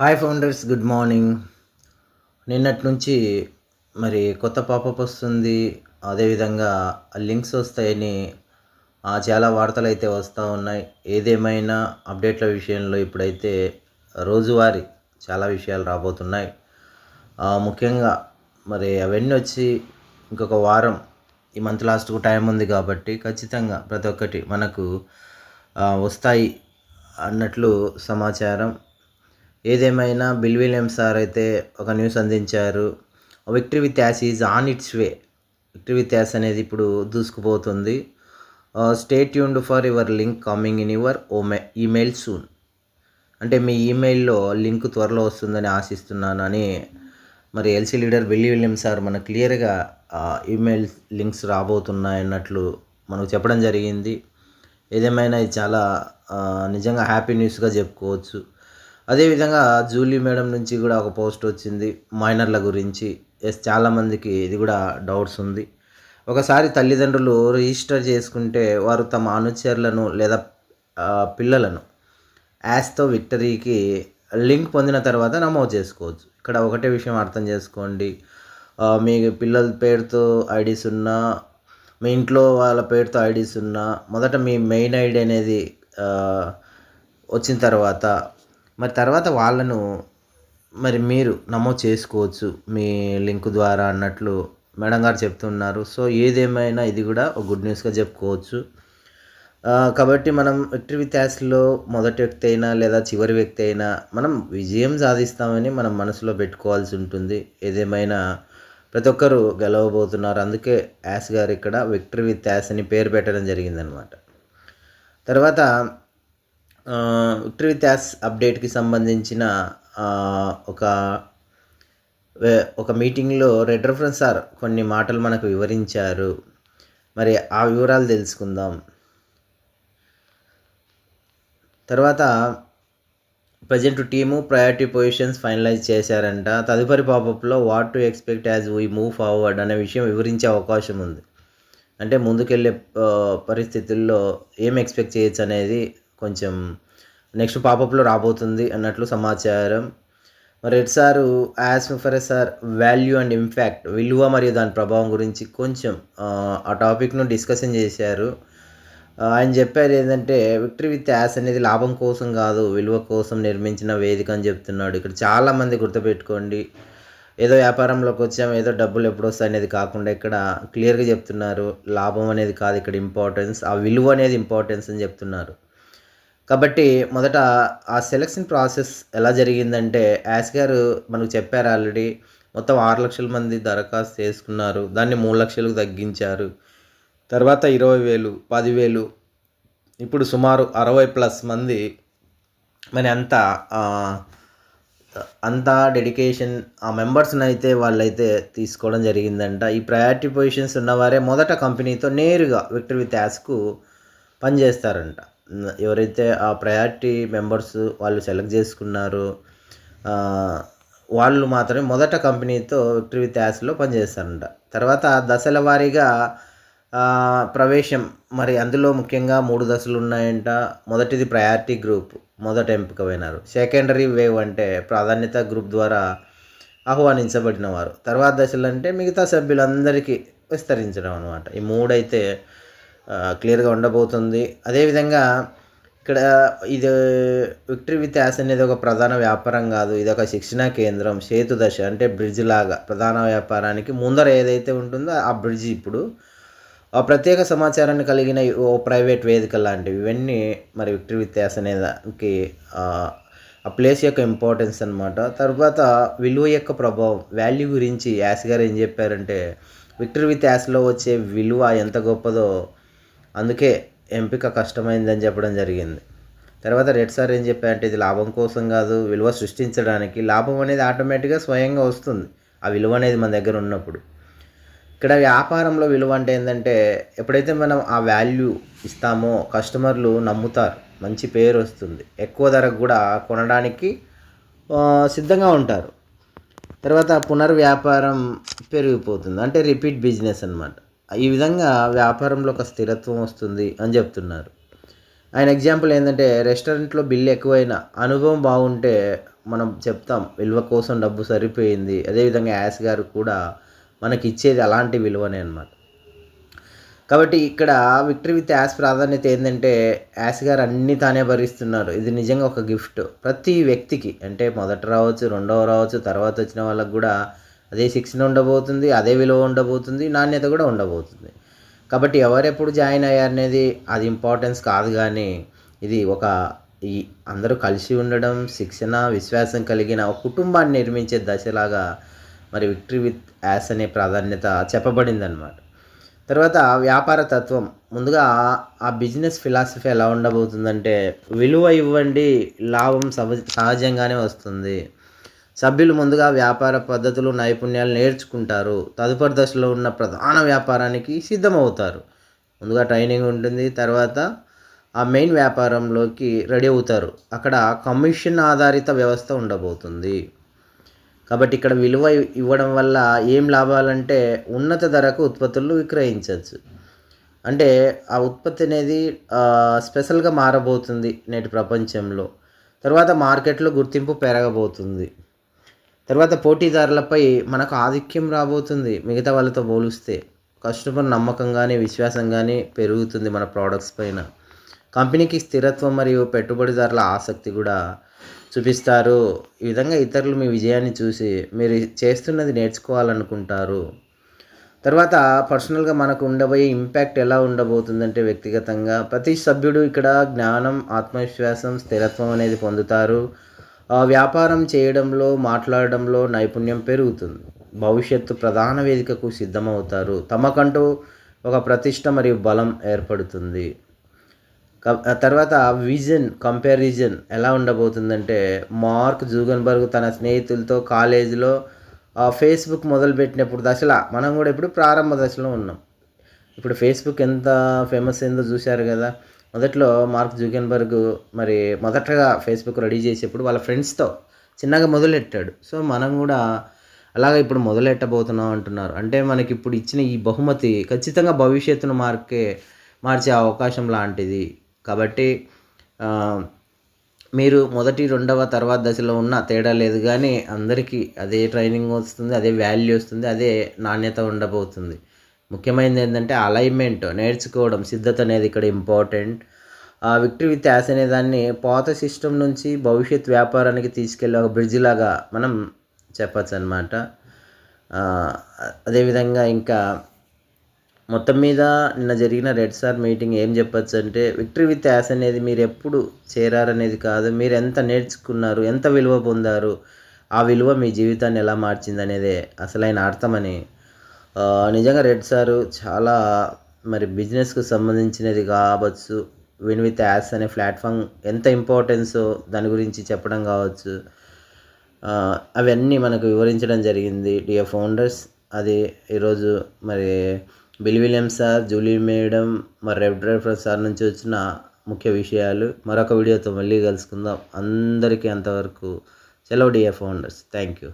Hi founders good morning నిన్నటి నుంచి మరి కొత్త పాపప్ వస్తుంది. అదేవిధంగా లింక్స్ వస్తాయని ఆ, చాలా వార్తలు అయితే వస్తూ ఉన్నాయి. ఏదేమైనా అప్డేట్ల విషయంలో ఇప్పుడైతే రోజువారీ చాలా విషయాలు రాబోతున్నాయి. ముఖ్యంగా మరి అవన్నీ వచ్చి ఇంకొక వారం ఈ మంత్ లాస్ట్కు టైం ఉంది కాబట్టి ఖచ్చితంగా ప్రతి ఒక్కటి మనకు వస్తాయి అన్నట్లు సమాచారం. ఏదేమైనా బిల్ విలియమ్స్ సార్ అయితే ఒక న్యూస్ అందించారు. Victory with us is on its way victory with us అనేది ఇప్పుడు దూసుకుపోతుంది. Stay tuned for your link coming in your ఓమే email soon అంటే మీ ఈమెయిల్లో లింక్ త్వరలో వస్తుందని ఆశిస్తున్నాను అని మరి LC leader Billy Williams sir మనకు క్లియర్గా ఈమెయిల్ లింక్స్ రాబోతున్నాయి అన్నట్లు మనకు చెప్పడం జరిగింది. ఏదేమైనా ఇది చాలా నిజంగా హ్యాపీ న్యూస్గా చెప్పుకోవచ్చు. అదేవిధంగా జూలీ మేడం నుంచి కూడా ఒక పోస్ట్ వచ్చింది మైనర్ల గురించి. ఎస్ చాలామందికి ఇది కూడా డౌట్స్ ఉంది. ఒకసారి తల్లిదండ్రులు రిజిస్టర్ చేసుకుంటే వారు తమ అనుచరులను లేదా పిల్లలను యాస్తో విక్టరీకి లింక్ పొందిన తర్వాత నమోదు చేసుకోవచ్చు. ఇక్కడ ఒకటే విషయం అర్థం చేసుకోండి. మీ పిల్లల పేరుతో ఐడీస్ ఉన్నా మీ ఇంట్లో వాళ్ళ పేరుతో ఐడీస్ ఉన్నా మొదట మీ మెయిన్ ఐడి అనేది వచ్చిన తర్వాత మరి తర్వాత వాళ్ళను మరి మీరు నమోదు చేసుకోవచ్చు మీ లింక్ ద్వారా అన్నట్లు మేడం గారు చెప్తున్నారు. సో ఏదేమైనా ఇది కూడా ఒక గుడ్ న్యూస్గా చెప్పుకోవచ్చు. కాబట్టి మనం విక్టరీ విత్ యాస్లో మొదటి వ్యక్తి అయినా లేదా చివరి వ్యక్తి అయినా మనం విజయం సాధిస్తామని మనం మనసులో పెట్టుకోవాల్సి ఉంటుంది. ఏదేమైనా ప్రతి ఒక్కరూ గెలవబోతున్నారు. అందుకే యాస్ గారు ఇక్కడ విక్టరీ విత్ యాస్ అని పేరు పెట్టడం జరిగిందనమాట తర్వాత ఆ, అప్డేట్కి సంబంధించిన ఒక ఒక మీటింగ్లో రెడ్ రెఫరెన్స్ సార్ కొన్ని మాటలు మనకు వివరించారు. మరి ఆ వివరాలు తెలుసుకుందాం. తర్వాత present team priority positions finalise చేశారంట. తదుపరి పాపప్లో what to expect as we move forward అనే విషయం వివరించే అవకాశం ఉంది. అంటే ముందుకెళ్ళే పరిస్థితుల్లో ఏం ఎక్స్పెక్ట్ చేయొచ్చు అనేది కొంచెం నెక్స్ట్ పాపప్లో రాబోతుంది అన్నట్లు సమాచారం. మరి red sir as for a sir value and impact విలువ మరియు దాని ప్రభావం గురించి కొంచెం ఆ, టాపిక్ను డిస్కషన్ చేశారు. ఆయన చెప్పారు ఏంటంటే విక్టరీ విత్ యాస్ అనేది లాభం కోసం కాదు విలువ కోసం నిర్మించిన వేదిక అని చెప్తున్నాడు. ఇక్కడ చాలామంది గుర్తుపెట్టుకోండి. ఏదో వ్యాపారంలోకి వచ్చాం ఏదో డబ్బులు ఎప్పుడు వస్తాయి అనేది కాకుండా ఇక్కడ క్లియర్గా చెప్తున్నారు లాభం అనేది కాదు ఇక్కడ ఇంపార్టెన్స్ ఆ విలువ అనేది ఇంపార్టెన్స్ అని చెప్తున్నారు. కాబట్టి మొదట ఆ సెలక్షన్ ప్రాసెస్ ఎలా జరిగిందంటే యాస్ గారు మనకు చెప్పారు ఆల్రెడీ మొత్తం ఆరు లక్షల మంది దరఖాస్తు చేసుకున్నారు. దాన్ని మూడు లక్షలకు తగ్గించారు. తర్వాత ఇరవై వేలు పదివేలు ఇప్పుడు సుమారు అరవై ప్లస్ మంది మరి అంత అంతా అంత డెడికేషన్ ఆ మెంబర్స్ని అయితే వాళ్ళైతే తీసుకోవడం జరిగిందంట. ఈ ప్రయారిటీ పొజిషన్స్ ఉన్నవారే మొదట కంపెనీతో నేరుగా విక్టర్ విత్ యాస్కు పనిచేస్తారంట. ఎవరైతే ఆ ప్రయారిటీ మెంబర్స్ వాళ్ళు సెలెక్ట్ చేసుకున్నారో వాళ్ళు మాత్రమే మొదట కంపెనీతో విక్టరీ విత్ యాస్లో పనిచేస్తారంట. తర్వాత దశల వారీగా ప్రవేశం మరి అందులో ముఖ్యంగా మూడు దశలు ఉన్నాయంట. మొదటిది ప్రయారిటీ గ్రూప్ మొదట ఎంపికమైనారు సెకండరీ వేవ్ అంటే ప్రాధాన్యత గ్రూప్ ద్వారా ఆహ్వానించబడిన వారు. తర్వాత దశలు అంటే మిగతా సభ్యులందరికీ విస్తరించడం అనమాట ఈ మూడైతే క్లియర్గా ఉండబోతుంది. అదేవిధంగా ఇక్కడ ఇది విక్టరీ విత్ యాస్ అనేది ఒక ప్రధాన వ్యాపారం కాదు. ఇది ఒక శిక్షణా కేంద్రం సేతు దశ అంటే బ్రిడ్జ్ లాగా ప్రధాన వ్యాపారానికి ముందర ఏదైతే ఉంటుందో ఆ బ్రిడ్జ్ ఇప్పుడు. ఆ ప్రత్యేక సమాచారాన్ని కలిగిన ఓ ప్రైవేట్ వేదిక లాంటివి ఇవన్నీ మరి విక్టరీ విత్ యాస్ అనే దానికి ఆ, ఆ ప్లేస్ యొక్క ఇంపార్టెన్స్ అనమాట తర్వాత విలువ యొక్క ప్రభావం వాల్యూ గురించి యాస్ గారు ఏం చెప్పారంటే విక్టరీ విత్ యాస్లో వచ్చే విలువ ఎంత గొప్పదో అందుకే ఎంపిక కష్టమైందని చెప్పడం జరిగింది. తర్వాత రెడ్ సార్ ఏం చెప్పారంటే ఇది లాభం కోసం కాదు విలువ సృష్టించడానికి లాభం అనేది ఆటోమేటిక్గా స్వయంగా వస్తుంది. ఆ విలువ అనేది మన దగ్గర ఉన్నప్పుడు. ఇక్కడ వ్యాపారంలో విలువ అంటే ఏంటంటే ఎప్పుడైతే మనం ఆ వాల్యూ ఇస్తామో కస్టమర్లు నమ్ముతారు మంచి పేరు వస్తుంది. ఎక్కువ ధరకు కూడా కొనడానికి సిద్ధంగా ఉంటారు. తర్వాత పునర్వ్యాపారం పెరిగిపోతుంది. అంటే రిపీట్ బిజినెస్ అన్నమాట. ఈ విధంగా వ్యాపారంలో ఒక స్థిరత్వం వస్తుంది అని చెప్తున్నారు. ఆయన ఎగ్జాంపుల్ ఏంటంటే రెస్టారెంట్లో బిల్లు ఎక్కువైనా అనుభవం బాగుంటే మనం చెప్తాం విలువ కోసం డబ్బు సరిపోయింది. అదేవిధంగా యాస్ గారు కూడా మనకి ఇచ్చేది అలాంటి విలువనే అనమాట కాబట్టి ఇక్కడ విక్టరీ విత్ యాస్ ప్రాధాన్యత ఏంటంటే యాస్ గారు అన్నీ తానే భరిస్తున్నారు. ఇది నిజంగా ఒక గిఫ్ట్. ప్రతి వ్యక్తికి అంటే మొదట రావచ్చు రెండవ రావచ్చు తర్వాత వచ్చిన వాళ్ళకు కూడా అదే శిక్షణ ఉండబోతుంది అదే విలువ ఉండబోతుంది నాణ్యత కూడా ఉండబోతుంది. కాబట్టి ఎవరెప్పుడు జాయిన్ అయ్యారనేది అది ఇంపార్టెన్స్ కాదు కానీ ఇది ఒక ఈ అందరూ కలిసి ఉండడం శిక్షణ విశ్వాసం కలిగిన ఒక కుటుంబాన్ని నిర్మించే దశలాగా మరి విక్టరీ విత్ యాస్ అనే ప్రాధాన్యత చెప్పబడిందనమాట తర్వాత వ్యాపార తత్వం. ముందుగా ఆ బిజినెస్ ఫిలాసఫీ ఎలా ఉండబోతుందంటే విలువ ఇవ్వండి లాభం సహజంగానే వస్తుంది. సభ్యులు ముందుగా వ్యాపార పద్ధతులు నైపుణ్యాలు నేర్చుకుంటారు. తదుపరి దశలో ఉన్న ప్రధాన వ్యాపారానికి సిద్ధమవుతారు. ముందుగా ట్రైనింగ్ ఉంటుంది. తర్వాత ఆ మెయిన్ వ్యాపారంలోకి రెడీ అవుతారు. అక్కడ కమిషన్ ఆధారిత వ్యవస్థ ఉండబోతుంది. కాబట్టి ఇక్కడ విలువ ఇవ్వడం వల్ల ఏం లాభాలంటే ఉన్నత ధరకు ఉత్పత్తులు విక్రయించవచ్చు. అంటే ఆ ఉత్పత్తి అనేది స్పెషల్గా మారబోతుంది నేటి ప్రపంచంలో. తర్వాత మార్కెట్లో గుర్తింపు పెరగబోతుంది. తర్వాత పోటీదారులపై మనకు ఆధిక్యం రాబోతుంది. మిగతా వాళ్ళతో పోలిస్తే కస్టమర్ నమ్మకం కానీ విశ్వాసం కానీ పెరుగుతుంది మన ప్రోడక్ట్స్ పైన. కంపెనీకి స్థిరత్వం మరియు పెట్టుబడిదారుల ఆసక్తి కూడా చూపిస్తారు. ఈ విధంగా ఇతరులు మీ విజయాన్ని చూసి మీరు చేస్తున్నది నేర్చుకోవాలనుకుంటారు. తర్వాత పర్సనల్గా మనకు ఉండబోయే ఇంపాక్ట్ ఎలా ఉండబోతుందంటే వ్యక్తిగతంగా ప్రతి సభ్యుడు ఇక్కడ జ్ఞానం ఆత్మవిశ్వాసం స్థిరత్వం అనేది పొందుతారు. వ్యాపారం చేయడంలో మాట్లాడడంలో నైపుణ్యం పెరుగుతుంది. భవిష్యత్తు ప్రధాన వేదికకు సిద్ధమవుతారు. తమకంటూ ఒక ప్రతిష్ట మరియు బలం ఏర్పడుతుంది. తర్వాత విజన్ కంపారిజన్ ఎలా ఉండబోతుందంటే మార్క్ జూగన్బర్గ్ తన స్నేహితులతో కాలేజీలో ఫేస్బుక్ మొదలుపెట్టినప్పుడు దశలా మనం కూడా ఇప్పుడు ప్రారంభ దశలో ఉన్నాం. ఇప్పుడు ఫేస్బుక్ ఎంత ఫేమస్ అయిందో చూశారు కదా. మొదట్లో మార్క్ జూకెన్బర్గ్ మరి మొదటగా ఫేస్బుక్ రెడీ చేసేప్పుడు వాళ్ళ ఫ్రెండ్స్తో చిన్నగా మొదలెట్టాడు. సో మనం కూడా అలాగే ఇప్పుడు మొదలెట్టబోతున్నాం అంటున్నారు. అంటే మనకి ఇప్పుడు ఇచ్చిన ఈ బహుమతి ఖచ్చితంగా భవిష్యత్తును మార్కే మార్చే అవకాశం లాంటిది. కాబట్టి మీరు మొదటి రెండవ తర్వాత దశలో ఉన్న తేడా లేదు కానీ అందరికీ అదే ట్రైనింగ్ వస్తుంది అదే వాల్యూ వస్తుంది అదే నాణ్యత ఉండబోతుంది. ముఖ్యమైనది ఏంటంటే అలైన్మెంట్ నేర్చుకోవడం సిద్ధత అనేది ఇక్కడ ఇంపార్టెంట్ ఆ విక్టరీ విత్ యాస్ అనే దాన్ని పాత సిస్టమ్ నుంచి భవిష్యత్ వ్యాపారానికి తీసుకెళ్ళే ఒక బ్రిడ్జ్ లాగా మనం చెప్పచ్చు అనమాట అదేవిధంగా ఇంకా మొత్తం మీద నిన్న జరిగిన రెడ్ స్టార్ మీటింగ్ ఏం చెప్పచ్చు అంటే విక్టరీ విత్ యాస్ అనేది మీరు ఎప్పుడు చేరారనేది కాదు మీరు ఎంత నేర్చుకున్నారు ఎంత విలువ పొందారు ఆ విలువ మీ జీవితాన్ని ఎలా మార్చింది అనేది అసలైన అర్థమని నిజంగా రెడ్ సారు చాలా మరి బిజినెస్కు సంబంధించినది కావచ్చు విన్ విత్ యాస్ అనే ప్లాట్ఫామ్ ఎంత ఇంపార్టెన్సో దాని గురించి చెప్పడం కావచ్చు. అవన్నీ మనకు వివరించడం జరిగింది. డియర్ ఫౌండర్స్ అది ఈరోజు మరి Bill Williams sir Julie madam మరి రెడ్ డ్రైవర్ సార్ నుంచి వచ్చిన ముఖ్య విషయాలు మరొక వీడియోతో మళ్ళీ కలుసుకుందాం. అందరికీ అంతవరకు సెలవు డియర్ ఫౌండర్స్. Thank you.